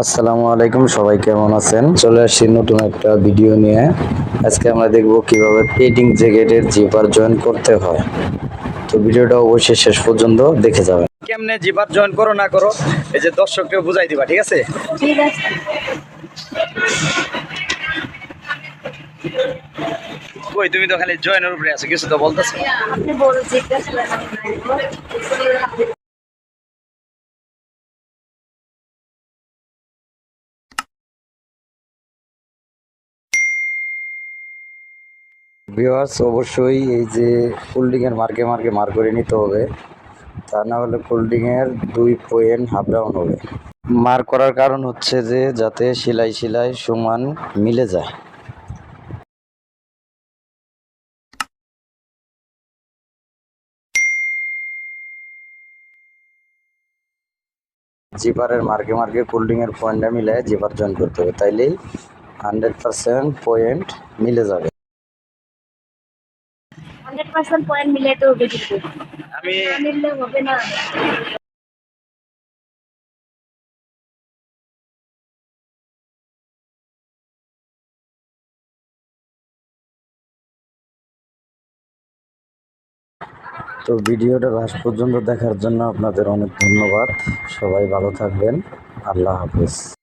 আসসালামু আলাইকুম সবাই কেমন আছেন? চলে আসছি নতুন একটা ভিডিও নিয়ে। আজকে আমরা দেখব কীভাবে পেটিং জ্যাকেটের জিপার জয়েন করতে হয়। তো ভিডিওটা অবশ্যই শেষ পর্যন্ত দেখে যাবেন। কেমনে জিপার জয়েন করো না করো এই যে দর্শককে বুঝাই দিবা ঠিক আছে? ঠিক আছে। কই তুমি তো খালি জয়েনের উপরে আছো কিছু তো বলতেছো। ভিউয়ার্স অবশ্যই এই যে কোল্ডিং এর মার্কে মার্কে মার করে নিতে হবে। তা না হলে কোল্ডিং এর দুই পয়েন্ট হাফ ডাউন হবে। মার করার কারণ হচ্ছে যে, যাতে সেলাই সেলাই সমান মিলে যায়। জিপারের মার্কে মার্কে কোল্ডিং এর পয়েন্টটা মিলে জিপার জয়েন করতে হবে। তাইলেই হান্ড্রেড পার্সেন্ট পয়েন্ট মিলে যাবে। হান্ড্রেড পার্সেন্ট পয়েন্ট মিলাইতে হবে কিন্তু আমি মিললে হবে না। তো ভিডিওটা লাস্ট পর্যন্ত দেখার জন্য আপনাদের অনেক ধন্যবাদ। সবাই ভালো থাকবেন। আল্লাহ হাফিজ।